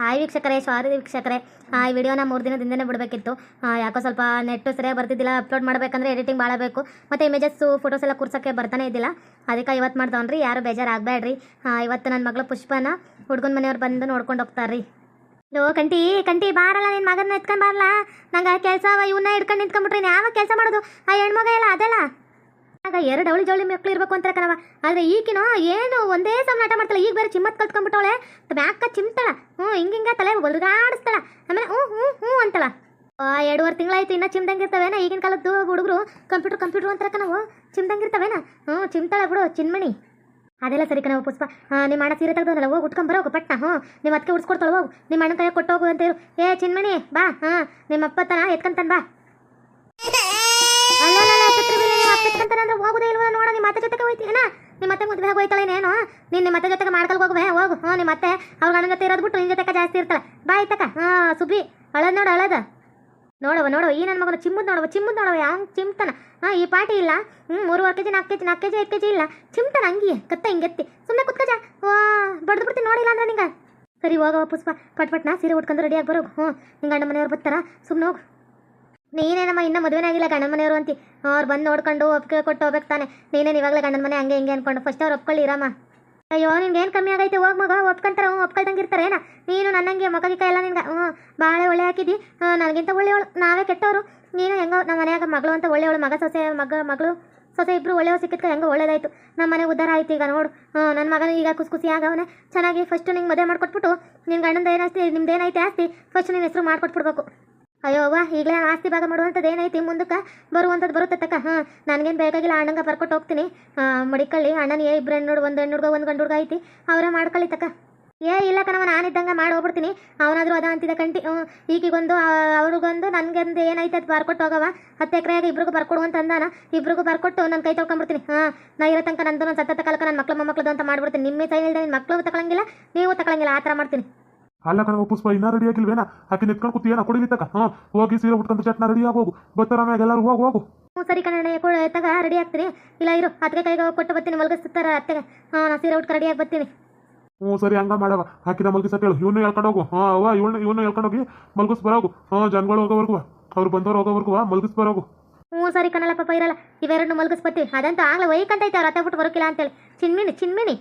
Hi ವೀಕ್ಷಕರೇ ಸಾರಿ ವೀಕ್ಷಕರೇ. ಈ ವಿಡಿಯೋನ ಮೂರು ದಿನದಿಂದನೇ ಬಿಡಬೇಕಿತ್ತು. ಯಾಕೋ ಸ್ವಲ್ಪ ನೆಟ್ಟು ಸರಿಯಾಗಿ ಬರ್ತಿದ್ದಿಲ್ಲ ಅಪ್ಲೋಡ್ ಮಾಡಬೇಕಂದ್ರೆ ಎಡಿಟಿಂಗ್ ಭಾಳ ಬೇಕು. ಮತ್ತು ಇಮೇಜಸ್ಸು ಫೋಟೋಸ್ ಎಲ್ಲ ಕೂರ್ಸೋಕ್ಕೆ ಬರ್ತಾನೆ ಇದ್ದಿಲ್ಲ. ಅದಕ್ಕೆ ಇವತ್ತು ಮಾಡ್ದವನ್ರಿ, ಯಾರು ಬೇಜಾರಾಗಬೇಡ್ರಿ ಇವತ್ತು ನನ್ನ ಮಗಳು ಪುಷ್ಪನ ಹುಡುಗನ ಮನೆಯವ್ರು ಬಂದು ನೋಡ್ಕೊಂಡು ಹೋಗ್ತಾರ್ರಿ. ಲೋ ಕಂಟಿ ಕಂಟಿ ಬಾರಲ್ಲ ನಿನ್ನ ಮಗನ ಎತ್ಕೊಂಡು ಬಾರಲ್ಲ. ನಂಗೆ ಕೆಲಸ ಇವನ್ನ ಹಿಡ್ಕೊಂಡು ನಿಂತ್ಕೊಂಡ್ಬಿಟ್ರಿ ಯಾವ ಕೆಲಸ ಮಾಡೋದು? ಆ ಹೆಣ್ಮಗ ಎಲ್ಲ ಅದಲ್ಲ. ಆಗ ಎರಡು ಅವಳಿ ಜವಳಿ ಮಕ್ಳು ಇರ್ಬೇಕು ಅಂತ ಕಣವ ಆದ್ರೆ ಈಗಿನೋ ಏನು ಒಂದೇ ಸಮ ನಾಟ ಮಾಡ್ತಾಳೆ. ಈಗ ಬೇರೆ ಚಿಮ್ಮತ್ ಕಲ್ತ್ಕೊಂಡ್ಬಿಟ್ಟವಳೆ. ಬ್ಯಾಕ ಚಿಮ್ತಾಳ ಹ್ಞೂ ಹಿಂಗಿಂಗ ತಲೆ ಒಲ್ಗಾಡಿಸ್ತಾಳ. ಆಮೇಲೆ ಹ್ಞೂ ಹ್ಞೂ ಹ್ಞೂ ಅಂತಳ. ಎರಡೂವರೆ ತಿಂಗಳಾಯ್ತು, ಇನ್ನ ಚಿಮ್ದಂಗಿರ್ತವೇನ? ಈಗಿನ ಕಾಲದ್ದು ಹುಡುಗರು ಕಂಪ್ಯೂಟರ್ ಕಂಪ್ಯೂಟರ್ ಅಂತಾರ ಕಣವು ಚಿಮ್ದಂಗಿರ್ತವೇನ? ಹ್ಞೂ ಚಿಮ್ತಾಳ ಬಿಡು, ಚಿನ್ಮಣಿ. ಅದೆಲ್ಲ ಸರಿ ಕಣವ ಪುಷ್ಪ. ನಿಮ್ಮ ಅಣ್ಣ ಸೀರೆ ತೆಗೆದಲ್ಲ ಹೋಗಿ ಉಟ್ಕೊಂಬರೋ ಹೋಗು ಪಟ್ಟ ಹ್ಞೂ, ನಿಮ್ಮ ಅದಕ್ಕೆ ಉಡ್ಸ್ಕೊಡ್ತಾಳೆ, ಹೋಗು. ನಿಮ್ಮ ಅಣ್ಣ ಕೈ ಕೊಟ್ಟೋಗು ಅಂತ ಹೇಳು. ಏ, ಚಿನ್ಮಣಿ, ಬಾ. ಹಾಂ ನಿಮ್ಮ ಅಪ್ಪ ತನ ಎತ್ಕೊಂತಾನೆ ಬಾ. ಅಂದ್ರೆ ಹೋಗುದೇ ಇಲ್ವ ನೋಡ ನಿಮ್ಮ ಮತ್ತೆ ಜೊತೆಗೆ ಹೋಯ್ತಿ. ಹೋಯ್ತೀನ ನಿಮ್ಮ ಮತ್ತೆ ಮದುವೆ ಹೋಯ್ತಾಳೆ ಇನ್ನೇನು ನೀನು ನಿಮ್ಮ ಮತ್ತೆ ಜೊತೆಗೆ ಮಾಡ್ಕೊಳಕ್ ಹೋಗುವೆ? ಹೋಗು. ಹ್ಞೂ ನಿಮ್ಮ ಮತ್ತೆ ಅವ್ರ ಗಂಡನ ಜೊತೆ ಇರೋದು ಬಿಟ್ಟು ನಿನ್ನ ಜೊತೆಗೆ ಜಾಸ್ತಿ ಇರ್ತಾಳೆ. ಬಾಯ್ ತಕ ಹಾಂ ಸುಬಿ ಅಳದ್ ನೋಡು, ಅಳದ. ನೋಡವ ನೋಡವ ಈ ನನ್ನ ಮಗನ ಚಿಮ್ಮದ್ ನೋಡವ ಚಿಮ್ಮದ್ ನೋಡವ ಯಾವ ಚಿಮ್ತಾನ ಹಾಂ, ಈ ಪಾಟಿ ಇಲ್ಲ? ಹ್ಞೂ ಮೂರುವರೆ ಕೆ ಜಿ ನಾಲ್ಕು ಕೆ ಜಿ ನಾಲ್ಕು ಕೆ ಜಿ ಐದು ಕೆ ಜಿ ಇಲ್ಲ ಚಿಮ್ತಾನ ಹಂಗೆ ಕತ್ತ ಹಿಂಗೆತ್ತಿ ಸುಮ್ಮನೆ ಕುತ್ಕಜ ವಾ ಬಡ್ದು ಬಿಡ್ತಿ ನೋಡಿಲ್ಲ ಅಂದ್ರೆ ನಿಂಗೆ. ಸರಿ ಹೋಗವ ಪುಷ್ಪ. ಪಟ್, ಪಟ್ನ ಸೀರೆ ಉಟ್ಕೊಂಡು ರೆಡಿಯಾಗಿ ಬರೋಗು. ಹ್ಞೂ ನಿಂಗೆ ಗಂಡ ಮನೆಯವ್ರು ಬರ್ತಾರ ಸುಮ್ಮನೆ ಹೋಗು. ನೀನೇನಮ್ಮ ಇನ್ನೂ ಮದುವೆನೇ ಆಗಿಲ್ಲ, ಗಂಡನ ಮನೆಯವರು ಅಂತ. ಅವ್ರು ಬಂದು ನೋಡ್ಕೊಂಡು ಒಪ್ಪಿಗೆ ಕೊಟ್ಟು ಹೋಗ್ಬೇಕು ತಾನೆ ನೀನೇನು ಇವಾಗಲೇ ಗಂಡನ ಮನೆ ಹಂಗೆ ಹಿಂಗೆ ಅನ್ಕೊಂಡು. ಫಸ್ಟ್ ಅವ್ರು ಒಪ್ಕೊಳ್ಳಿರಮ್ಮ ಅಯ್ಯೋ, ನಿನ್ಗೆ ಏನು ಕಮ್ಮಿ ಆಗೈತೆ? ಹೋಗ ಮಗ, ಒಪ್ಕೊಂತಾರ, ಹ್ಞೂ ಒಪ್ಕೊಳ್ತಂಗೆ ಇರ್ತಾರೆ ಏನ? ನೀನು ನನ್ನಂಗೆ ಮಗ ಗಿಕ್ಕ ಎಲ್ಲ ನಿನ್ಗೆ, ಹ್ಞೂ ಭಾಳ ಒಳ್ಳೆ ಹಾಕಿದಿ. ನನಗಿಂತ ಒಳ್ಳೆಯವಳು ನಾವೇ ಕೆಟ್ಟವರು ನೀನು ಹೆಂಗೋ ನಮ್ಮ ಮನೆಯಾಗ ಮಗಳು ಅಂತ ಒಳ್ಳೆಯವಳು ಮಗ ಸೊಸೆ, ಮಗ, ಮಗಳು ಸೊಸೆ ಇಬ್ಬರು ಒಳ್ಳೆಯವ್ರು ಸಿಕ್ಕಿದ್ಕ ಹೆಂಗೆ ಒಳ್ಳೇದಾಯ್ತು. ನಮ್ಮ ಮನೆ ಉದ್ದಾರ ಆಯ್ತು ಈಗ ನೋಡು. ಹ್ಞೂ ನನ್ನ ಮಗನ ಈಗ ಖುಷಿ ಖುಷಿ ಆಗವನೆ. ಚೆನ್ನಾಗಿ ಫಸ್ಟ್ ನಿಂಗೆ ಮದುವೆ ಮಾಡಿಕೊಟ್ಬಿಟ್ಟು ನಿನ್ನ ಗಂಡಂದು ಏನಾಸ್ತಿ ನಿಮ್ದು ಏನೈತೆ ಆಸ್ತಿ? ಫಸ್ಟ್ ನಿನ್ನ ಹೆಸರು ಮಾಡ್ಕೊಟ್ಬಿಡ್ಬೇಕು. ಅಯ್ಯೋ, ಅವ್ವ, ಈಗಲೇ ಆಸ್ತಿ ಭಾಗ ಮಾಡುವಂಥದ್ದು ಏನೈತಿ ಮುಂದಕ್ಕೆ ಬರುವಂಥದ್ದು ಬರುತ್ತೆ ತಕ್ಕ. ಹಾಂ, ನನಗೇನು ಬೇಕಾಗಿಲ್ಲ ಅಣ್ಣಂಗೆ ಬರ್ಕೊಟ್ಟು ಹೋಗ್ತೀನಿ. ಮಡಿಕಳ್ಳಿ, ಅಣ್ಣನ, ಏ ಇಬ್ಬರು ಹೆಣ್ಣು ಒಂದು ಹೆಣ್ಣು ಒಂದು ಗಂಡು ಹುಡುಗ ಐತಿ. ಅವರೇ ಮಾಡ್ಕೊಳ್ಳಿ ತಕ್ಕ. ಏ, ಇಲ್ಲ ಕಣವ ನಾನಿದ್ದಂಗೆ ಮಾಡಿ ಹೋಗ್ಬಿಡ್ತೀನಿ. ಅವನಾದರೂ ಅದ ಅಂತಿದ್ದ ಕಂಟಿ. ಈಗಿಗೊಂದು ಅವ್ರಿಗೊಂದು ನನಗೆಂದು ಏನೈತೆ ಅದು ಬರ್ಕೊಟ್ಟು ಹೋಗವ ಹತ್ತು ಎಕರೆಯಾಗ ಇಬ್ರಿಗೂ ಬರ್ಕೊಡು ಅಂತ ಅಂದಾನ. ಇಬ್ರಿಗೂ ಬರ್ಕೊಟ್ಟು ನನ್ನ ಕೈ ತೊಳ್ಕೊಂಡ್ಬಿಡ್ತೀನಿ ಹಾಂ, ನಾ ಇರೋ ತನಕ ನಂದು ನನ್ನ ಸತ್ತ ತಗೊಳಕ ನನ್ನ ಮಕ್ಳು ಮೊಮ್ಮಕ್ಳದು ಅಂತ ಮಾಡ್ಬಿಡ್ತೀನಿ. ನಿಮ್ಮ ಸೈ ಇಲ್ಲದೆ ನಿನ್ನ ಮಕ್ಕಳು ತಗೊಳಂಗಿಲ್ಲ ನೀವು ತಗೊಳಂಗಿಲ್ಲ ಆ ಥರ ಮಾಡ್ತೀನಿ. ಅಲ್ಲ ಕಣ ಪುಷ್ಪ ಇನ್ನ ರೆಡಿ ಆಗಿಲ್ವೇನ? ಆಕೆ ನಿತ್ಕೊಂಡು ಕೂತಿಯೇನ? ಕೊಡಿಲಿ ತಕ ಹಾ ಹೋಗಿ ಸೀರೆ ಉಟ್ಕೊಂಡು ಚಟ್ನ ರೆಡಿ ಆಗೋಗು. ಬರ್ತಾರ ಮ್ಯಾಗ ಎಲ್ಲರೂ ಹೋಗು ಹೋಗು. ಹ್ಞೂ ಸರಿ ಕೊಡ ತಗ ರೆಡಿ ಆಗ್ತೀನಿ. ಇಲ್ಲ ಇರು ಅತ್ತಿಗೆ ಕೈಗೆ ಹೋಗಿ ಕೊಟ್ಟು ಬರ್ತೀನಿ ಮಲಗಿಸ್ತಾರ ಅತ್ತೆಗೆ. ಹಾಂ ನಾ ಸೀರೆ ಉಟ್ಕೊಂಡು ರೆಡಿ ಆಗಿ ಬರ್ತೀನಿ. ಹ್ಞೂ ಸರಿ ಹಂಗ ಮಾಡವ. ಹಾಕಿನ ಮಲಗಿಸ ಕೇಳು. ಇವನು ಹೇಳ್ಕೊಂಡು ಹೋಗು. ಹಾ ಅವ ಇವನು ಇವನು ಹೇಳ್ಕೊಂಡು ಹೋಗಿ ಮಲಗಿಸ್ ಬರೋಗು. ಹಾ ಜನಗಳು ಹೋಗೋವರೆಗೂ ಅವ್ರು ಬಂದವ್ರು ಹೋಗೋವರೆಗೂ ಮಲಗಿಸ್ ಬರೋಗು. ಹ್ಞೂ ಸರಿ ಕಣಲ್ಲಪ್ಪ ಪಾಪ ಇರಲ್ಲ. ಇವೆರಡು ಮಲಗಿಸ್ಬತ್ತೀವಿ ಅದಂತೂ ಆಗಲೇ ವೈಕಂತೈತೆ ಅವ್ರು ಬಿಟ್ಟು ಬರೋಕಿಲ್ಲ ಅಂತೇಳಿ. ಚಿನ್ಮಿನಿ ಚಿನ್ಮಿಣಿ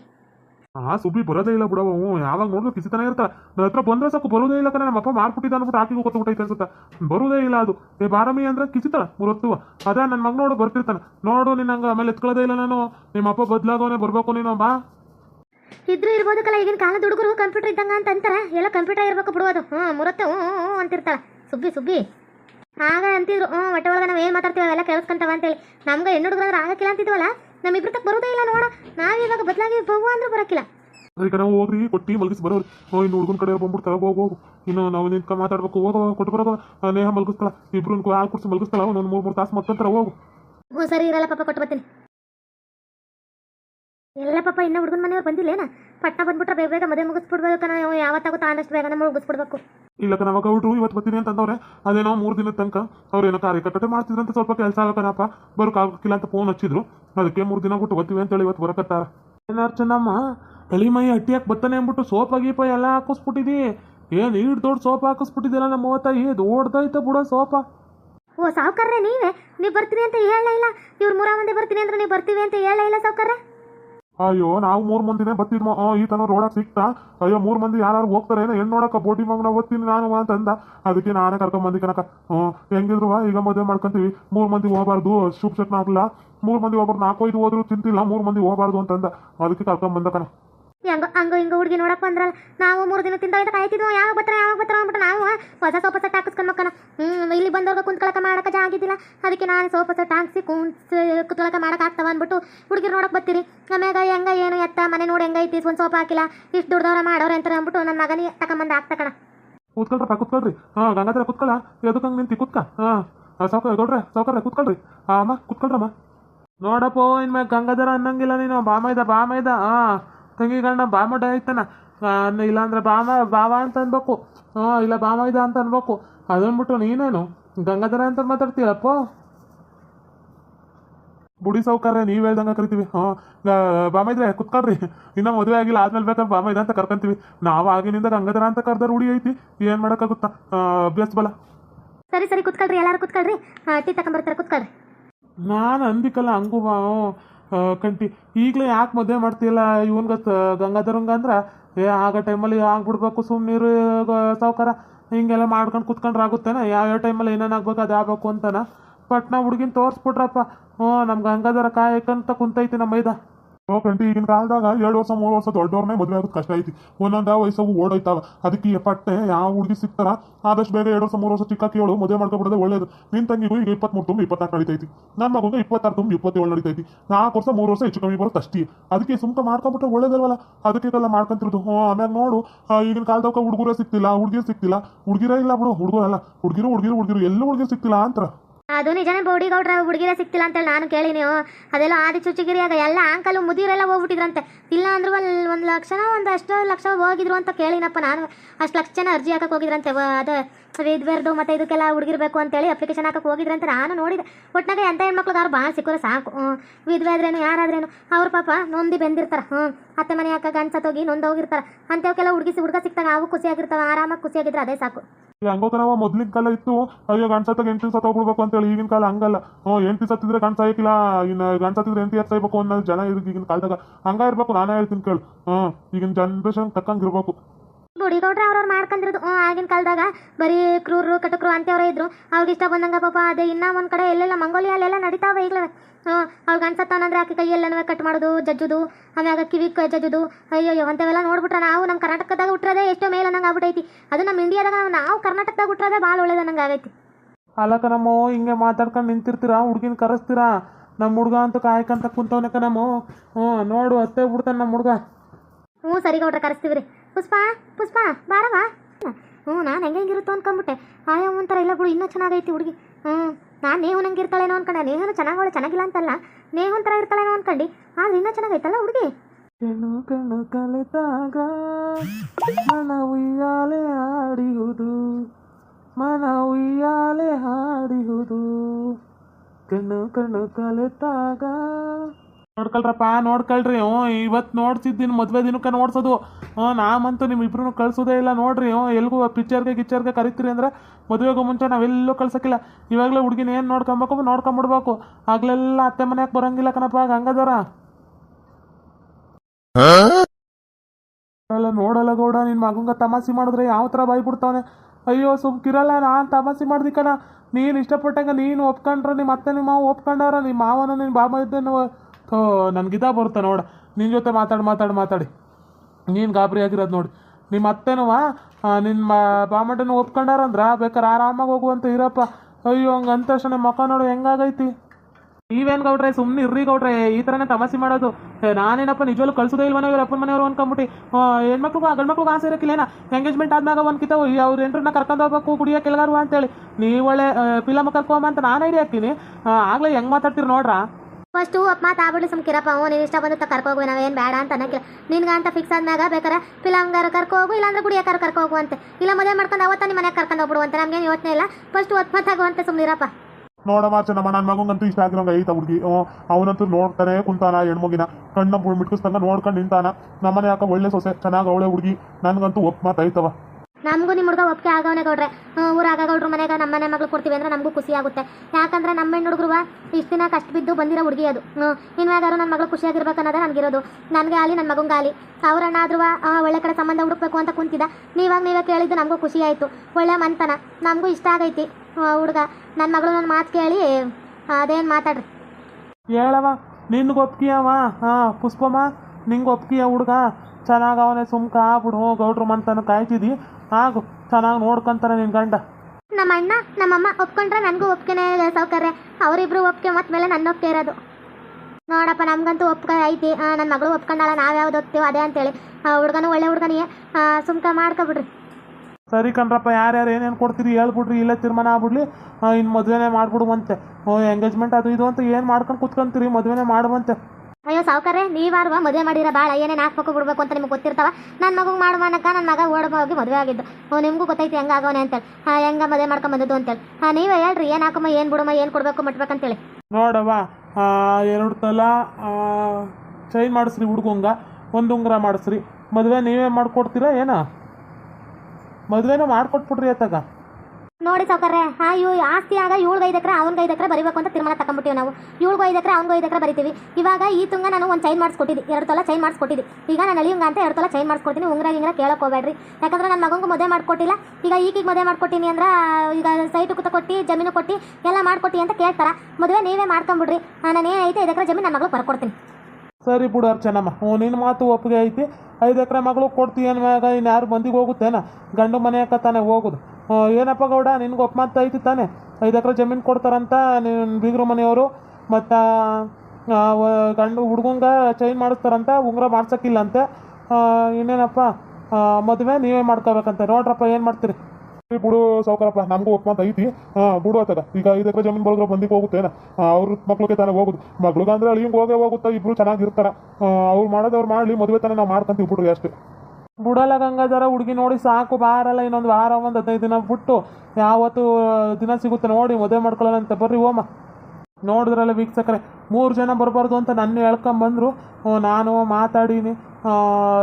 ಹಾ ಸುಬ್ಬಿ ಬರೋದೇ ಇಲ್ಲ ಬಿಡವ ಹ್ಞೂ ಯಾವಾಗ ನೋಡಿದ್ರು ಕಿಸಿತಾನೆ ಇರ್ತಾರ ನನ್ನ ಹತ್ರ ಬಂದ್ರೆ ಸಾಕು, ಬರೋದೇ ಇಲ್ಲ ಕಣ. ನಮ್ಮ ಅಪ್ಪ ಮಾಡ್ಬಿಟ್ಟಿದ್ದ ಅನ್ಬಿಟ್ಟು ಆಕಿಗೂ ಗೊತ್ತಬಿಟ್ಟೈತೆ ಅನ್ಸುತ್ತ? ಬರೋದೇ ಇಲ್ಲ ಅದು. ಏ ಬಾರಮಿ ಅಂದ್ರೆ ಕಿಸಿತಾಳ, ಮೂರೊತ್ತು. ಅದ ನನ್ನ ಮಗ ನೋಡು, ಬರ್ತಿರ್ತಾನೆ. ನೋಡು ನಿನ್ನ ಹಂಗ ಆಮೇಲೆ ಎತ್ಕೊಳ್ಳೋದೇ ಇಲ್ಲ ನಾನು. ನಿಮ್ಮ ಅಪ್ಪ ಬರಬೇಕು ನೀನು, ಬಾ. ಇದ್ರು ಇರ್ಬೋದಕ್ಕಲ್ಲ, ಈಗಿನ ಕಾಲದ ಹುಡುಗರು ಕಂಪ್ಯೂಟರ್ ಇದ್ದಂಗ ಅಂತ ಅಂತಾರೆ? ಎಲ್ಲ ಕಂಪ್ಯೂಟರ್ ಇರ್ಬೇಕು ಬಿಡುವುದು ಹ್ಞೂ ಮುರತ್ತೆ ಹ್ಞೂ ಹ್ಞೂ ಅಂತಿರ್ತಾಳ. ಸುಬ್ಬಿ ಸುಬ್ಬಿ ಆಗ ಅಂತಿದ್ರು ಹ್ಞೂ ಒಟ್ಟೆ ಒಳಗೆ ನಾವು ಏನು ಮಾತಾಡ್ತೀವಿ ಅವೆಲ್ಲ ಕೇಳಿಸ್ಕೊಂತಾವ ಅಂತೇಳಿ. ನಮ್ಗೆ ಹೆಣ್ಣು ಹುಡುಗರು ಆಗಕ್ಕಿಲ್ಲ ಅಂತಿದ್ವಲ್ಲ? ನಮ್ಮಿಬ್ರು ತಕ್ಕ ಬರೋದೇ ಇಲ್ಲ ನೋಡ. ನಾವು ಇವಾಗ ಬದಲಾಗಿ ಬಹು ಅಂದ್ರೆ ಬರಕಿಲ್ಲ ಅದಕ್ಕೆ ನಾವು ಹೋಗ್ರಿ. ಕೊಟ್ಟಿ ಮಲ್ಗಿಸಿ ಬರೋರು. ಹ್ಞೂ ಇನ್ನು ಹುಡುಗನ ಕಡೆ ಬಂದ್ಬಿಡ್ತಾರ ಹೋಗೋ ಹೋಗು. ಇನ್ನು ನಾವು ನಿಂತ್ಕ ಮಾತಾಡ್ಬೇಕು. ಹೋಗೋ ಕೊಟ್ಟು ಬರೋದು ನೇಹ ಮಲ್ಗಿಸ್ತಾಳ. ಇಬ್ರು ಹಾಲು ಕುಡಿಸಿ ಮಲ್ಗಿಸ್ತಾಳ. ಒಂದೊಂದು ಮೂರು ಮೂರು ತಾಸು ಮತ್ತಂತರ ಹೋಗು. ಹ್ಞೂ ಸರಿ ಇರಲ್ಲ ಪಾಪ ಕೊಟ್ಟು ಬರ್ತೀನಿ. ಎಲ್ಲ ಪಾಪ ಇನ್ನೂ ಹುಡುಗನ ಮನೆಯವ್ರು ಬಂದಿಲ್ಲೇನ? ಪಟ್ನ ಬಂದ್ಬಿಟ್ರೆ ಬೇಗ ಬೇಗ ಮದುವೆ ಮುಗಿಸ್ಬಿಡ್ಬೇಕು ನಾವು ಯಾವತ್ತಾಗುತ್ತಾ ಆದಷ್ಟು ಬೇಗನೆ ಮುಗಿಸ್ಬಿಡ್ಬೇಕು. ಇಲ್ಲ ಕಣ ಅವಾಗ ಹುಡುಗರು ಇವತ್ತು ಬರ್ತೀನಿ ಅಂತಂದವ್ರೆ ಅದೇನೋ ಮೂರು ದಿನದ ತನಕ ಅವ್ರೇನೋ ಕಾರ್ಯಕರ್ತತೆ ಅಂತ ಸ್ವಲ್ಪ ಕೆಲಸ ಆಗಕನಪ್ಪ ಬರೋಕ್ಕಾಗಕ್ಕಿಲ್ಲ ಅಂತ ಫೋನ್ ಹಚ್ಚಿದ್ರು. ಅದಕ್ಕೆ ಮೂರು ದಿನ ಬಿಟ್ಟು ಬರ್ತೀವಿ ಅಂತೇಳಿ ಇವತ್ತು ಬರಕತ್ತಾರ ಏನಾರು ಚೆನ್ನಮ್ಮ ಕಳಿಮೈ ಮೈ ಅಟ್ಟಿಯಾಕೆ ಬರ್ತಾನೆ ಅಂದ್ಬಿಟ್ಟು ಸೋಪ್ ಗೀಪ ಎಲ್ಲ ಹಾಕಿಸ್ಬಿಟ್ಟಿದಿ. ಏನು ಈಡ್ ದೊಡ್ಡ ಸೋಪ್ ಹಾಕಿಸ್ಬಿಟ್ಟಿದ್ದೀರ ನಮ್ಮ ಮೂವತ್ತಾಯಿ ದೊಡ್ಡದೈತೆ ಬಿಡೋ ಸೋಪ ಓ ಸಾವುಕಾರ್ರೆ ನೀವೇ? ನೀವು ಬರ್ತೀನಿ ಅಂತ ಹೇಳೇ ಇಲ್ಲ. ಇವ್ರು ಮೂರ ಮಂದಿ ಬರ್ತೀನಿ ಅಂದ್ರೆ ನೀವು ಬರ್ತೀವಿ ಅಂತ ಹೇಳೇ ಇಲ್ಲ ಸಾವುಕಾರ್ರೆ. ಅಯ್ಯೋ ನಾವು ಮೂರು ಮಂದಿನೇ ಬತ್ತಿದ್ಮ? ಆ, ಈ ತನ ಸಿಕ್ತಾ. ಅಯ್ಯೋ ಮೂರು ಮಂದಿ ಯಾರು ಹೋಗ್ತಾರೆ ಏನೋ ಹೆಣ್ಣು ನೋಡಕ್ಕ ಬೋಟಿ ಮಗನ ಓದ್ತೀನಿ ನಾನು ಅಂತ ಅಂದ ಅದಕ್ಕೆ ನಾನೇ ಕರ್ಕೊಂಡ್ ಬಂದಿ ಕನಕ ಹ್ಞೂ ಹೆಂಗಿದ್ರು ಈಗ ಮದುವೆ ಮಾಡ್ಕೊಂತೀವಿ. ಮೂರು ಮಂದಿ ಹೋಗಬಾರ್ದು ಶುಭ ಶಕ್ನ ಆಗಲ್ಲ ಮೂರು ಮಂದಿ ಹೋಗ್ಬಾರ್ದು ನಾಲ್ಕೈದು ಹೋದ್ರು ತಿಂತಿಲ್ಲ ಮೂರು ಮಂದಿ ಹೋಗಬಾರ್ದು ಅಂತಂದ. ಅದಕ್ಕೆ ಕರ್ಕೊಂಡ್ ಬಂದ ಕಣ. ಹೆಂಗ ಹಂಗ ಹಿಂಗ ಹುಡುಗಿ ನೋಡಕ್ ಬಂದ್ರಲ್ಲ ನಾವು ಮೂರು ದಿನ ತಿಂದ ಕಾಯ್ತಿದ್ವು ಯಾವಾಗ ಬರ್ತಾರ ಯಾವಾಗ ಬರ್ತಾರ ಅಂದ್ಬಿಟ್ಟು ನಾವು ಹೊಸ ಸೋಫಾ ಸೆಟ್ ಹಾಕಿಸ್ಕೊಂಡ್ ಮಕ್ಕನ. ಹ್ಮ್ ಇಲ್ಲಿ ಬಂದವ್ರಿಗೆ ಕುಂತ್ಕೊಳಕ ಮಾಡಕ ಜಾಗಿದಿಲ್ಲ ಅದಕ್ಕೆ ನಾನು ಸೋಫಾ ಸೆಟ್ ಹಾಕ್ಸಿ ಕುಂತ್ ಕುತ್ಕೊಳಕ ಮಾಡಕ್ ಆಗ್ತಾವ ಅಂದ್ಬಿಟ್ಟು ಹುಡುಗಿರು ನೋಡಕ್ ಬರ್ತೀರಿ. ಆಮ್ಯಾಗ ಹೆಂಗ ಏನು ಎತ್ತ ಮನೆ ನೋಡಿ ಹೆಂಗೈತಿ ಒಂದು ಸೋಪ ಹಾಕಿಲ್ಲ ಇಷ್ಟು ದುಡ್ದವ್ರ ಮಾಡೋರೆ ಅಂತ ಅಂದ್ಬಿಟ್ಟು ನನ್ನ ಮಗನಿಗೆ ತಕೊಂಬಂದು ಹಾಕ್ತಕಣ ಕೂತ್ಕೊಳ್ರಪ್ಪ ಕುತ್ಕೊಳ್ರಿ ಹಾಂ ಗಂಗಾಧರ ಕೂತ್ಕೊಳ್ಳ ಎದಕ್ಕೆ ಹಂಗೆ ನಿಂತಿ ಕೂತ್ಕ? ಹಾಂ ಸೌಕರ್ಯ ಗೌಡ್ರೆ ಸೌಕರ್ಯ ಕೂತ್ಕೊಳ್ರಿ. ಆ, ಅಮ್ಮ ಕುತ್ಕೊಳ್ರಮ್ಮ. ನೋಡಪ್ಪ ಇನ್ಮ್ಯಾಗ ಗಂಗಾಧರ ಅನ್ನಂಗಿಲ್ಲ ನೀನು. ಬಾಮೈದ ಬಾಮೈದ ಹಾಂ ತಂಗಿ ಗಂಡ ಬಾಮಡ ಐತನ ಇಲ್ಲಾಂದ್ರೆ ಬಾಮ ಬಾವ ಅಂತ ಅನ್ಬೇಕು. ಹಾಂ ಇಲ್ಲ ಬಾಮೈದ ಅಂತ ಅನ್ಬೇಕು. ಅದನ್ಬಿಟ್ಟು ನೀನೇನು? ಗಂಗಾಧರ ಅಂತ ಮಾತಾಡ್ತೀಯಪ್ಪ ಬುಡಿ ಸೌಕರ್ಯ ನೀವ್ ಹೇಳ್ದಂಗ ಕರಿತೀವಿ. ಹಾಂ ಬಾಮೈದ್ರೆ ಕುತ್ಕೊಳ್ರಿ. ಇನ್ನ ಮದುವೆ ಆಗಿಲ್ಲ ಆದ್ಮೇಲೆ ಬೇಕಾದ್ರೆ ಬಾಮೈದ ಅಂತ ಕರ್ಕೊಂತೀವಿ. ನಾವು ಆಗಿನಿಂದ ಗಂಗಾಧರ ಅಂತ ಕರ್ದ ರೂಢಿ ಐತಿ. ಏನ್ ಮಾಡಕ್ಕಾಗುತ್ತಾ? ಅಭ್ಯಾಸ ಬಲ. ಸರಿ ಸರಿ ಕುತ್ಕೊಳ್ರಿ. ಎಲ್ಲರೂ ಕುತ್ಕೊಳ್ರಿ. ಟೀ ತಗೊಂಬರ್ತಾರೆ ಕುತ್ಕೊಳ್ರಿ. ನಾನು ಅಂದಿಕಲ್ಲ ಹಂಗು ಬಾ ಕಂಟಿ, ಈಗಲೇ ಯಾಕೆ ಮದುವೆ ಮಾಡ್ತಿಲ್ಲ ಇವನ್ಗ ಗಂಗಾಧರಂಗ ಅಂದ್ರೆ? ಏ, ಆಗ ಟೈಮಲ್ಲಿ ಆಗ್ಬಿಡ್ಬೇಕು ಸುಮ್ಮನಿರು ಸಾವುಕಾರ. ಹಿಂಗೆಲ್ಲ ಮಾಡ್ಕೊಂಡು ಕುತ್ಕೊಂಡ್ರೆ ಯಾವ ಯಾವ ಟೈಮಲ್ಲಿ ಏನೇನು ಆಗ್ಬೇಕು ಅದು ಆಗ್ಬೇಕು ಅಂತಾನ? ಪಟ್ನ ಹುಡುಗಿನ ತೋರಿಸ್ಬಿಟ್ರಪ್ಪ. ಹ್ಞೂ ನಮ್ಮ ಗಂಗಾಧರ ಕಾಯಕಂತ ಕುಂತೈತಿ ನಮ್ಮ ಮೈದ. ಕಂಟಿ ಈಗಿನ ಕಾಲದಾಗ ಎರಡು ವರ್ಷ, ಮೂರು ವರ್ಷ ದೊಡ್ಡವ್ರನ್ನೇ ಮದುವೆ ಆಗೋದು ಕಷ್ಟ ಐತಿ. ಒಂದೊಂದು ವಯಸ್ಸವು ಓಡೋಯ್ತಾವ. ಅದಕ್ಕೆ ಪಟ್ಟೆ ಯಾವ ಹುಡುಗಿ ಸಿಗ್ತಾರ ಆದಷ್ಟು ಬೇಗ ಎರಡು ವರ್ಷ, ಮೂರು ವರ್ಷ ಚಿಕ್ಕ ಕೇಳು ಮದುವೆ ಮಾಡ್ಕೊಬಿಡೋದು ಒಳ್ಳೇದು. ನಿನ್ನ ತಂಗಿಗೂ ಈಗ ಇಪ್ಪತ್ಮೂರು ತುಂಬ ಇಪ್ಪತ್ನಾಲ್ಕು ನಡೀತೈತಿ. ನನ್ನ ಮಗು ಇಪ್ಪತ್ತಾರು ತುಂಬ ಇಪ್ಪತ್ತೇಳು ನಡೀತೈತಿ. ನಾಲ್ಕು ವರ್ಷ, ಮೂರು ವರ್ಷ ಹೆಚ್ಚು ಕಮ್ಮಿ ಬರುತ್ತೆ ಅಷ್ಟೇ ಅದಕ್ಕೆ ಸುಮ್ಕ ಮಾಡ್ಕೊಂಬಿಟ್ರೆ ಒಳ್ಳೇದಲ್ವಲ್ಲ? ಅದಕ್ಕೆ ಎಲ್ಲ ಮಾಡ್ಕೊಂತಿರೋದು. ಹ್ಞೂ ಆಮ್ಯಾಗ ನೋಡು ಈಗಿನ ಕಾಲದಾಗ ಹುಡುಗರೇ ಸಿಕ್ತಿಲ್ಲ ಹುಡುಗಿರು ಸಿಕ್ತಿಲ್ಲ. ಹುಡುಗಿರೇ ಇಲ್ಲ ಬಿಡು, ಹುಡುಗರಲ್ಲ. ಹುಡುಗಿರು ಹುಡುಗಿರು ಹುಡುಗಿರು, ಎಲ್ಲೂ ಹುಡುಗಿರು ಸಿಕ್ತಿಲ್ಲ ಅಂತರ. ಅದು ನಿಜನೇ ಬೋಡಿಗೌಡ್ರ ಹುಡುಗಿರೇ ಸಿಕ್ತಿಲ್ಲ ಅಂತೇಳಿ ನಾನು ಕೇಳಿನಿ. ಅದೆಲ್ಲ ಆದಿ ಚುಚ್ಚಿಗಿರಿಯಾಗ ಎಲ್ಲ ಆಂಕಲು ಮುದಿರೆಲ್ಲ ಹೋಗ್ಬಿಟ್ಟಿದ್ರಂತೆ. ಇಲ್ಲ ಅಂದ್ರೂ ಅಲ್ಲಿ ಒಂದು ಲಕ್ಷನ ಒಂದು ಅಷ್ಟು ಲಕ್ಷ ಹೋಗಿದ್ರು ಅಂತ ಕೇಳಿನಪ್ಪ ನಾನು. ಅಷ್ಟು ಲಕ್ಷ ಜನ ಅರ್ಜಿ ಹಾಕಕ್ಕೆ ಹೋಗಿದ್ರಂತೆ. ಅದು ವಿದ್ವೆರ್ದು ಮತ್ತೆ ಇದಕ್ಕೆಲ್ಲ ಹುಡುಗಿರ್ಬೇಕು ಅಂತೇಳಿ ಅಪ್ಲಿಕೇಶನ್ ಹಾಕಕ್ಕೆ ಹೋಗಿದ್ರಂತೆ. ನಾನು ನೋಡಿದೆ. ಒಟ್ಟಿನಾಗ ಎಂಥ ಹೆಣ್ಮಕ್ಳಿಗಾರು ಭಾಳ ಸಿಕ್ಕರೆ ಸಾಕು. ವಿಧವೆ ಆದ್ರೇನು, ಯಾರಾದ್ರೇನು, ಅವ್ರ ಪಾಪ ನೊಂದಿ ಬೆಂದಿರ್ತಾರೆ. ಹ್ಞೂ ಅತ್ತೆ ಮನೆ ಹಾಕ ಗಂಡ್ಸತ್ತೋಗಿ ನೊಂದು ಅಂತ ಅಂಥವಕ್ಕೆಲ್ಲ ಹುಡುಗಿಸಿ ಹುಡುಗ ಸಿಕ್ತಾಗ ಅವು ಖುಷಿಯಾಗಿರ್ತಾವೆ, ಆರಾಮಾಗಿ ಖುಷಿಯಾಗಿದ್ರೆ ಅದೇ ಸಾಕು. ಹಂಗೋತನವ ಮೊದ್ಲಿನ ಕಾಲ ಇತ್ತು. ಅಯ್ಯೋ ಗಂಡ್ಸತ್ತಾಗ ಎಂಟು ದಿವಸ ಅಂತ ಹೇಳಿ ಈಗಿನ ಕಾಲ ಹಂಗಲ್ಲ. ಓ ಎಂಟು ಸತ್ತಿದ್ರೆ ಗಂಡ ಸಾಯಕ್ಕಿಲ್ಲ ಇನ್ನು ಗಂಡ ಸತ್ತಿದ್ರೆ ಎಂಟು ಎತ್ತ ಅನ್ನೋ ಜನ ಇರ್ಬೇಕು ಈಗಿನ ಕಾಲದಾಗ. ಹಂಗ ಇರ್ಬೇಕು, ನಾನೇ ಹೇಳ್ತೀನಿ ಕೇಳು. ಹ್ಞೂ ಈಗಿನ ಜನ್ರೇಷನ್ ತಕ್ಕಂಗೆ ಇರ್ಬೇಕು. ಬುಡಿಗೌಡ್ರೆ ಅವ್ರವ್ರು ಮಾಡ್ಕೊಂಡಿರೋದು ಹ್ಞೂ ಆಗಿನ ಕಾಲದಾಗ ಬರೀ ಕ್ರೂರು ಕಟಕ್ರು ಅಂತವ್ರೆ ಇದ್ರು. ಅವ್ರಿಗೆ ಇಷ್ಟ ಬಂದಂಗ ಪಾಪ ಅದೇ ಇನ್ನ ಒಂದ್ ಕಡೆ ಎಲ್ಲೆಲ್ಲ ಮಂಗೋಲಿ ಅಲ್ಲೆಲ್ಲ ನಡೀತಾವೆ ಈಗಲೇ. ಹ್ಞೂ ಅವ್ಳು ಗಂಡ್ಸತ್ತವನಂದ್ರೆ ಆಕೆ ಕೈಯೆಲ್ಲನೂ ಕಟ್ ಮಾಡೋದು ಜಜ್ಜುದು ಆಮ್ಯಾಗ ಕಿವಿ ಕ ಜಜ್ಜುದು. ಅಯ್ಯೋ ಅಂಥವೆಲ್ಲ ನೋಡ್ಬಿಟ್ರೆ ನಾವು ನಮ್ಮ ಕರ್ನಾಟಕದಾಗ ಹುಟ್ಟಿರೋದೇ ಎಷ್ಟೋ ಮೇಲೆ ಅನ್ನಂಗೆ ಆಗ್ಬಿಟ್ಟೈತಿ ಅದು ನಮ್ಮ ಇಂಡಿಯಾದಾಗ ನಾವು- ಕರ್ನಾಟಕದಾಗ ಹುಟ್ಟಿರೋದೇ ಭಾಳ ಒಳ್ಳೇದು ನಂಗೆ ಆಗೈತಿ. ಅಲ್ಲಕ ನಮ್ಮ ಹಿಂಗೆ ಮಾತಾಡ್ಕೊಂಡು ನಿಂತಿರ್ತೀರಾ? ಹುಡುಗಿನ ಕರೆಸ್ತೀರಾ? ನಮ್ಮ ಹುಡ್ಗ ಅಂತ ಕಾಯ್ಕಂತ ಕುಂತವನಕ ನಮ್ಮ ಹ್ಞೂ ನೋಡು ಅತ್ತೆ ಬಿಡ್ತಾನೆ ನಮ್ಮ ಹುಡ್ಗ. ಹ್ಞೂ ಸರಿ ಹೊಟ್ರೆ ಕರೆಸ್ತೀವಿ ರೀ ಪುಷ್ಪ ಪುಷ್ಪ ಬಾರವ ಹ್ಞೂ ನಾನು ಹೆಂಗೆ ಹೆಂಗಿರುತ್ತೋ ಅನ್ಕೊಂಬಿಟ್ಟೆ. ಆಯೋ, ಒಂಥರ ಇಲ್ಲ ಬಿಡು, ಇನ್ನೂ ಚೆನ್ನಾಗೈತಿ ಹುಡುಗಿ. ಹ್ಞೂ ನಾನು ನೇಹು ನಂಗೆ ಇರ್ತಾಳೇನೋ ಅನ್ಕೊಂಡೆ. ನೇಹನು ಚೆನ್ನಾಗವಳೆ ಚೆನ್ನಾಗಿಲ್ಲ ಅಂತಲ್ಲ. ನೇಹು ಒಂಥರ ಇರ್ತಾಳೇನೋ ಅನ್ಕೊಂಡು. ಆದ್ರೆ ಇನ್ನೂ ಚೆನ್ನಾಗೈತಲ್ಲ ಹುಡುಗಿ? ಕಣ್ಣು ಕಣ್ಣು ಕಲಿತಾಗ ಮನ ಉಯ್ಯಾಲೆ ಹಾಡಿಹುದು. ಮನ ಉಯ್ಯಾಲೆ ಹಾಡಿಹುದು. ಕಣ್ಣು ಕಣ್ಣು ಕಲಿತಾಗ ನೋಡ್ಕೊಳ್ರಪ್ಪ ನೋಡ್ಕೊಳ್ರಿ ಹ್ಞೂ ಇವತ್ತು ನೋಡ್ಸಿದ್ದೀನಿ ಮದುವೆ ದಿನಕ್ಕೆ ನೋಡ್ಸೋದು. ಹ್ಞೂ ನಾವಂತೂ ನಿಮ್ಮ ಇಬ್ರು ಕಳ್ಸೋದೇ ಇಲ್ಲ ನೋಡ್ರಿ ಹ್ಞೂ ಎಲ್ಗೂ ಪಿಚ್ಚರ್ಗೆ ಗಿಚ್ಚರ್ಗೆ ಕರಿತೀರಿ ಅಂದರೆ ಮದುವೆಗೂ ಮುಂಚೆ ನಾವೆಲ್ಲೂ ಕಳ್ಸೋಕ್ಕಿಲ್ಲ. ಇವಾಗಲೇ ಹುಡುಗಿನ ಏನು ನೋಡ್ಕೊಂಬೇಕು ನೋಡ್ಕೊಂಬಿಡ್ಬೇಕು. ಆಗ್ಲೆಲ್ಲ ಅತ್ತೆ ಮನ್ಯಾಗ ಬರಂಗಿಲ್ಲ ಕಣಪ್ಪ ಹಂಗದಾರ ಅಲ್ಲ ನೋಡಲ್ಲ ಗೌಡ ನಿನ್ನ ಮಗಂಗ ತಮಾಸಿ ಮಾಡಿದ್ರೆ ಯಾವ ಥರ ಬಾಯ್ಬಿಡ್ತಾವನೆ. ಅಯ್ಯೋ ಸುಮ್ಕಿರಲ್ಲ ನಾನು ತಮಾಷೆ ಕಣ. ನೀನು ಇಷ್ಟಪಟ್ಟಂಗ ನೀನು ಒಪ್ಕೊಂಡ್ರೆ ನಿಮ್ಮ ಅತ್ತೆ ನಿಮ್ಮ ಮಾವ ಒಪ್ಕೊಂಡಾರ ನಿಮ್ಮ ಮಾವನ ನಿನ್ನ ಬಾಬಾ ಇದ್ದೇನು ಥೋ ನನಗಿದ ಬರುತ್ತೆ ನೋಡ. ನಿನ್ನ ಜೊತೆ ಮಾತಾಡಿ ಮಾತಾಡಿ ಮಾತಾಡಿ. ನೀನು ಗಾಬರಿ ಆಗಿರೋದು ನೋಡಿ. ನಿಮ್ಮ ಅತ್ತೆನೂ ನಿನ್ನ ಬಾಮಟನ ಒಪ್ಕೊಂಡಾರಂದ್ರ ಬೇಕಾರೆ ಆರಾಮಾಗಿ ಹೋಗುವಂತ ಇರಪ್ಪ. ಅಯ್ಯೋ ಹಂಗೆ ಅಂದ ತಕ್ಷಣ ಮುಖ ನೋಡು, ಹೆಂಗಾಗೈತಿ? ನೀವೇನ್ ಗೌಡ್ರೆ ಸುಮ್ಮನೆ ಇರ್ರಿ ಗೌಡ್ರೆ. ಈ ಥರನೇ ತಮಾಷೆ ಮಾಡೋದು. ನಾನೇನಪ್ಪ ನಿಜವಲ್ಲೂ ಕಳ್ಸೋದೇ ಇಲ್ವನ ಇವ್ರ, ಅಪ್ಪನ ಮನೆಯವರು ಅನ್ಕೊಂಬಿಟ್ಟು. ಹೆಣ್ಮಕ್ಳಿಗೂ ಗಂಡ್ಮಕ್ಳಿಗೂ ಆಸೆ ಇರೋಕ್ಕಿಲ್ಲೇನ ಎಂಗೇಜ್ಮೆಂಟ್ ಆದ್ಮಾಗ ಒಂದು ಕಿತಾವು ಅವ್ರ ಎಂಟ್ರನ್ನ ಕರ್ಕೊಂಡು ಹೋಗ್ಬೇಕು ಕುಡಿಯೋ ಕೆಳಗಾರು ಅಂತೇಳಿ. ನೀವು ಒಳ್ಳೆ ಪಿಲಮ್ಮ ಕರ್ಕೊಂಬ ಅಂತ ನಾನು ಐಡಿಯಾ ಹಾಕ್ತೀನಿ. ಆಗ್ಲೇ ಹೆಂಗ್ ಮಾತಾಡ್ತೀರಿ ನೋಡ್ರಾ? ಫಸ್ಟು ಅಪ್ಪ ಮಾತು ಆಗ್ಬಿಡ್ಲಿ ಸುಮ್ಕಿರಪ್ಪ ಹ್ಞೂ, ನೀನು ಇಷ್ಟ ಬಂದು ಕರ್ಕೋಗು ನಾವೇನು ಬೇಡ ಅಂತ ಅನ್ನಕ್ಕಿಲ್ಲ ನಿನ್ಗ ಅಂತ ಫಿಕ್ಸ್ ಆದ್ಮ್ಯಾಗ ಬೇಕಾರೆ ಪಿಲಾಂಗಾರ ಕರ್ಕೋಗು, ಇಲ್ಲಾಂದ್ರೆ ಗುಡಿಯಾಕಾರ ಕರ್ಕೋಗು ಅಂತೆ. ಇಲ್ಲ ಮದುವೆ ಮಾಡ್ಕೊಂಡು ಅವತ್ತ ನಿಮ್ಮ ಮನೆಗೆ ಕರ್ಕೊಂಡು ಹೋಗ್ಬಿಡುವಂತೆ ನಮ್ಗೇನು ಯೋಚನೆ ಇಲ್ಲ. ಫಸ್ಟ್ ಅಂತ ಸುಮ್ ಇರಪ್ಪ ನೋಡಮ್ಮ ನಮ್ಮ ನನ್ನ ಮಗಂಗಂತೂ ಇಷ್ಟ ಆಗಿರೋಂಗ ಐತ ಹುಡುಗಿ. ಅವನಂತೂ ನೋಡ್ತಾನೆ ಕುಂತಾನ ಹೆಣ್ಮಗಿನ. ಕಣ್ಣ ಮಿಟ್ಕಿಸ್ತಾನ ನೋಡ್ಕೊಂಡು ನಿಂತಾನ. ನಮ್ಮನೆ ಯಾಕ ಒಳ್ಳೆ ಸೊಸೆ, ಚೆನ್ನಾಗಿ ಅವಳೆ ಹುಡುಗಿ. ನನ್ಗಂತೂ ಒಪ್ಪ ಮಾತಾಯ್ತವ ನಮಗೂ ನಿಮ್ಮ ಹುಡುಗ ಒಪ್ಪಿಗೆ ಆಗವನೇ ಗೌಡ್ರೆ. ಊರ ಊರಾಗ ಗೌಡ್ರು ಮನೆಗೆ ನಮ್ಮ ಮನೆ ಮಗಳು ಕೊಡ್ತೀವಿ ಅಂದ್ರೆ ನಮಗೂ ಖುಷಿ ಆಗುತ್ತೆ. ಯಾಕಂದ್ರೆ ನಮ್ಮ ಹೆಣ್ಣು ಹುಡುಗರು ಇಷ್ಟು ದಿನ ಕಷ್ಟ ಬಿದ್ದು ಬಂದಿರೋ ಹುಡುಗಿ ಅದು. ಇನ್ವಾಗಾರು ನನ್ನ ಮಗಳು ಖುಷಿಯಾಗಿರ್ಬೇಕು ಅನ್ನೋದೇ ನನಗಿರೋದು. ನನಗೆ ಆಗಲಿ ನನ್ನ ಮಗಂಗಾಲಿ ಅವ್ರಣ್ಣ ಆದ್ರೂ ಒಳ್ಳೆ ಕಡೆ ಸಂಬಂಧ ಹುಡುಕ್ಬೇಕು ಅಂತ ಕುಂತಿದ್ದ. ನೀವಾಗ ನೀವೇ ಕೇಳಿದ್ದು ನಮಗೂ ಖುಷಿ ಆಯಿತು. ಒಳ್ಳೆ ಮಂತನ ನಮಗೂ ಇಷ್ಟ ಆಗೈತಿ. ಹುಡುಗ ನನ್ನ ಮಗಳು ನನ್ನ ಮಾತು ಕೇಳಿ, ಅದೇನು ಮಾತಾಡ್ರಿ? ಹೇಳವ ನಿನ್ಗೆ ಒಪ್ಕಿಯವ ಹಾಂ ಪುಷ್ಪಮ್ಮ. ನಿಂಗೆ ಒಪ್ಕಿಯ ಹುಡುಗ? ಚೆನ್ನಾಗಿ ಅವನೇ ಸುಮ್ಕ ಆಗ್ಬಿಡು ಗೌಡ್ರು ಮಂತನ ಕಾಯ್ತಿದಿ. ಆಗು ಚೆನ್ನಾಗಿ ನೋಡ್ಕೊಂತಾನೆ ನಿನ್ ಗಂಡ. ನಮ್ಮ ಅಣ್ಣ ನಮ್ಮಮ್ಮ ಒಪ್ಕೊಂಡ್ರೆ ನನಗೂ ಒಪ್ಕೆನೇ ಸೌಕರ್ಯ ಅವರಿಬ್ರು ಒಪ್ಕೆ ಮತ್ತೆ ಮೇಲೆ ನನ್ನ ಒಪ್ಕೆ ಇರೋದು. ನೋಡಪ್ಪ ನಮ್ಗಂತೂ ಒಪ್ಕ ಐತಿ. ನನ್ನ ಮಗಳು ಒಪ್ಕೊಂಡಾಳ ನಾವು ಯಾವ್ದು ಒಪ್ತೀವೋ ಅದೇ ಅಂತೇಳಿ. ಹುಡುಗನು ಒಳ್ಳೆ ಹುಡುಗನಿಗೆ. ಸುಮ್ಕ ಮಾಡ್ಕೊಬಿಡ್ರಿ. ಸರಿ ಕಣ್ರಪ್ಪ ಯಾರ್ಯಾರು ಏನೇನು ಕೊಡ್ತೀರಿ ಹೇಳ್ಬಿಡ್ರಿ. ಇಲ್ಲೇ ತೀರ್ಮಾನ ಆಗ್ಬಿಡ್ಲಿ. ಇನ್ನು ಮದುವೆನೇ ಮಾಡ್ಬಿಡುವಂತೆ. ಓ ಎಂಗೇಜ್ಮೆಂಟ್ ಅದು ಇದು ಅಂತ ಏನು ಮಾಡ್ಕೊಂಡು ಕುತ್ಕೊಂತೀರಿ? ಮದುವೆನೇ ಮಾಡುವಂತೆ. ಅಯ್ಯೋ ಸಾವುಕಾರೆ ನೀವಾರುವ ಮದುವೆ ಮಾಡಿರ ಭಾಳ ಏನೇನು ಹಾಕ್ಬೇಕು ಬಿಡ್ಬೇಕು ಅಂತ ನಿಮ್ಗೆ ಗೊತ್ತಿರ್ತಾವ? ನನ್ನ ಮಗುಗೆ ಮಾಡುವನಕ ನನ್ನ ಮಗ ಓಡಬಹುದು ಮದುವೆ ಆಗಿದ್ದು. ಹ್ಞೂ ನಿಮಗೂ ಗೊತ್ತೈತಿ ಹೆಂಗೆ ಆಗೋನೆ ಅಂತೇಳಿ. ಹಾಂ, ಹೆಂಗೆ ಮದುವೆ ಮಾಡ್ಕೊಂಡ್ ಬಂದದ್ದು ಅಂತೇಳಿ. ಹಾಂ, ನೀವೇ ಹೇಳ್ರಿ, ಏನು ಹಾಕಮ್ಮ, ಏನು ಬಿಡಮ್ಮ, ಏನು ಕೊಡಬೇಕು ಮಟ್ಬೇಕಂತೇಳಿ. ನೋಡವ್ವ ಎರಡು ತಲ ಚೈನ್ ಮಾಡಿಸ್ರಿ ಹುಡುಗಂಗ, ಒಂದು ಉಂಗುರ ಮಾಡಿಸ್ರಿ. ಮದುವೆ ನೀವೇ ಮಾಡ್ಕೊಡ್ತೀರಾ, ಏನ? ಮದುವೆನೂ ಮಾಡ್ಕೊಟ್ಬಿಡ್ರಿ ಅತ್ತಾಗ ನೋಡಿ ಸಾವ್ಕಾರ್ರೆ ಹಾ ಇವು ಆಸ್ತಿ ಆಗ ಏಳ್ಗೆ ಐದು ಎಕರೆ, ಅವ್ನಿಗೆ ಐದು ಎಕರೆ ಬರಿಬೇಕು ಅಂತ ತೀರ್ಮಾನ ತಗೊಂಡ್ಬಿಟ್ಟಿವಿ ನಾವು. ಏಳ್ಗೆ ಐದು ಎಕರೆ, ಅವ್ನಿಗೆ ಐದು ಎಕರೆ ಬರಿತೀವಿ. ಇವಾಗ ಈ ತುಂಗ ನಾನು ಒಂದು ಚೈನ್ ಮಾಡಿಸ್ಕೊಟ್ಟಿದ್ದೆ, ಎರಡು ತೊಲ ಚೈನ್ ಮಾಡಿಸ್ಕೊಟ್ಟಿದ್ದೆ. ಈಗ ನಾನು ಅಳಿಯಂಗ ಅಂತ ಎರಡು ತೊಲ ಚೈನ್ ಮಾಡಿಸ್ಕೊಡ್ತೀನಿ, ಉಂಗ್ರ ಗಿಂಗ್ರ ಕೇಳಕ್ಕೆ ಹೋಗ್ಬೇಡ್ರಿ. ಯಾಕಂದ್ರೆ ನನ್ನ ಮಗಂಗೆ ಮದುವೆ ಮಾಡ್ಕೊಟ್ಟಿಲ್ಲ. ಈಗ ಈಗೀಗ ಮದುವೆ ಮಾಡ್ಕೊಟ್ಟಿನಿ ಅಂದ್ರೆ, ಈಗ ಸೈಟು ಕುತ್ತ ಕೊಟ್ಟು, ಜಮೀನು ಕೊಟ್ಟು, ಎಲ್ಲ ಮಾಡ್ಕೊಟ್ಟಿ ಅಂತ ಕೇಳ್ತಾರ. ಮದುವೆ ನೀವೇ ಮಾಡ್ಕೊಂಬಿಡ್ರಿ. ನಾನು ಏನೈತೆ ಐದು ಎಕರೆ ಜಮೀನು ನನ್ನ ಮಗಳು ಬರ್ಕೊಡ್ತೀನಿ. ಸರಿ ಬಿಡು ಅರ್ಚನಮ್ಮ ನಿನ್ನ ಮಾತು ಒಪ್ಪಿಗೆ ಐತಿ. ಐದು ಎಕರೆ ಮಗಳು ಕೊಡ್ತೀಯ ಮ್ಯಾಗ ಇನ್ನು ಯಾರು ಬಂದಿಗೆ ಹೋಗುತ್ತೇನ? ಗಂಡು ಮನೆಯಕ್ಕ ತಾನೇ ಹೋಗುದು. ಏನಪ್ಪ ಗೌಡ, ನಿನ್ಗೆ ಒಪ್ಮಾತ ಐತಿ ತಾನೆ? ಐದು ಎಕರೆ ಜಮೀನು ಕೊಡ್ತಾರಂತ ನಿನ್ನ ಬೀಗರು ಮನೆಯವರು. ಮತ್ತು ಗಂಡು ಹುಡುಗಂಗ ಚೈನ್ ಮಾಡಿಸ್ತಾರಂತ, ಉಂಗುರ ಮಾಡ್ಸೋಕ್ಕಿಲ್ಲಂತೆ. ಇನ್ನೇನಪ್ಪ? ಮದುವೆ ನೀವೇ ಮಾಡ್ಕೋಬೇಕಂತೆ. ನೋಡ್ರಪ್ಪ, ಏನು ಮಾಡ್ತೀರಿ? ಬಿಡು ಸಾವುಕಾರಪ್ಪ, ನಮಗೂ ಒಪ್ಪಂತ ಐತಿ. ಹಾಂ ಬಿಡು ಆತದ. ಈಗ ಐದು ಎಕರೆ ಜಮೀನು ಬರೋದ್ರ ಬಂದಿಗೆ ಹೋಗುತ್ತೇನ ಅವ್ರ ಮಕ್ಳಿಗೆ ತಾನೇ ಹೋಗುದು. ಮಗ್ಳಿಗೆ ಅಂದ್ರೆ ಅಳಿಯಂಗೆ ಹೋಗೇ ಹೋಗುತ್ತಾ, ಇಬ್ರು ಚೆನ್ನಾಗಿರ್ತಾರೆ ಅವ್ರು ಮಾಡೋದವ್ರು ಮಾಡಲಿ, ಮದುವೆ ತಾನೇ ನಾವು ಮಾಡ್ಕೊಂತೀವಿ ಬಿಡ್ರಿ ಅಷ್ಟೇ. ಬುಡಲ ಗಂಗಾಧರ ಹುಡುಗಿ ನೋಡಿ ಸಾಕು, ಬಾರಲ್ಲ, ಇನ್ನೊಂದು ವಾರ, ಒಂದು ಹದಿನೈದು ದಿನ ಬಿಟ್ಟು ಯಾವತ್ತು ದಿನ ಸಿಗುತ್ತೆ ನೋಡಿ, ಮದುವೆ ಮಾಡ್ಕೊಳ್ಳೋಣ ಅಂತ. ಬರ್ರಿ ಓಮ ನೋಡಿದ್ರಲ್ಲ ವೀಕ್ಷಕರೇ, ಮೂರು ಜನ ಬರಬಾರ್ದು ಅಂತ ನನ್ನ ಹೇಳ್ಕೊಂಬಂದ್ರು. ನಾನು ಮಾತಾಡೀನಿ.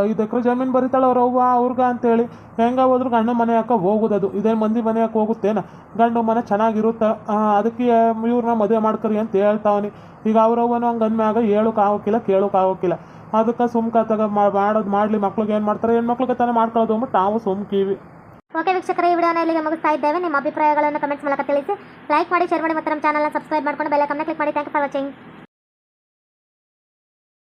ಐದು ಎಕರೆ ಜಮೀನು ಬರೀತಾಳೆ ಅವ್ರು, ಅವ್ವ, ಅವ್ರಿಗೆ ಅಂತೇಳಿ. ಹೆಂಗ ಹೋದ್ರು ಗಂಡು ಮನೆ ಹಾಕ ಹೋಗೋದದು. ಇದೇ ಮಂದಿ ಮನೆ ಹಾಕಿ ಹೋಗುತ್ತೇನ? ಗಂಡು ಮನೆ ಚೆನ್ನಾಗಿರುತ್ತೆ. ಅದಕ್ಕೆ ಇವ್ರನ್ನ ಮದುವೆ ಮಾಡ್ಕರಿ ಅಂತ ಹೇಳ್ತಾವನಿ. ಈಗ ಅವ್ರವ್ವನು ಹಂಗೆ ಅಂದ್ಮ್ಯಾಗ ಹೇಳೋಕೆ ಆಗೋಕ್ಕಿಲ್ಲ ಕೇಳೋಕೆ ಸುಮ್ಕ ತಗ ಮಾಡೋದು ಮಾಡಲಿ ಮಕ್ಳಿಗೆ ಏನು ಮಾಡ್ತಾರೆ ಹೆಣ್ಮಕ್ಳಿಗೆ ತಾನೇ ಮಾಡ್ಕೊಳ್ಳೋದು ಅಂದ್ಬಿಟ್ಟು ನಾವು ಸುಮ್ಕೀವಿ ಓಕೆ ವೀಕ್ಷಕರೇ, ಈ ವಿಡಿಯೋನ ಇಲ್ಲಿಗೆ ಮುಗಿಸ್ತಾ ಇದ್ದೇವೆ. ನಿಮ್ಮ ಅಭಿಪ್ರಾಯಗಳನ್ನು ಕಮೆಂಟ್ಸ್ ಮೂಲಕ ತಿಳಿಸಿ. ಲೈಕ್ ಮಾಡಿ, ಶೇರ್ ಮಾಡಿ ಮತ್ತು ನಮ್ಮ ಚಾನಲ್ನ ಸಬ್ಸ್ಕ್ರೈಬ್ ಮಾಡ್ಕೊಂಡು ಬೆಲ್ಲ ಕಮ್ಮಿ ಕ್ಲಿಕ್ ಮಾಡಿ. Thank for watching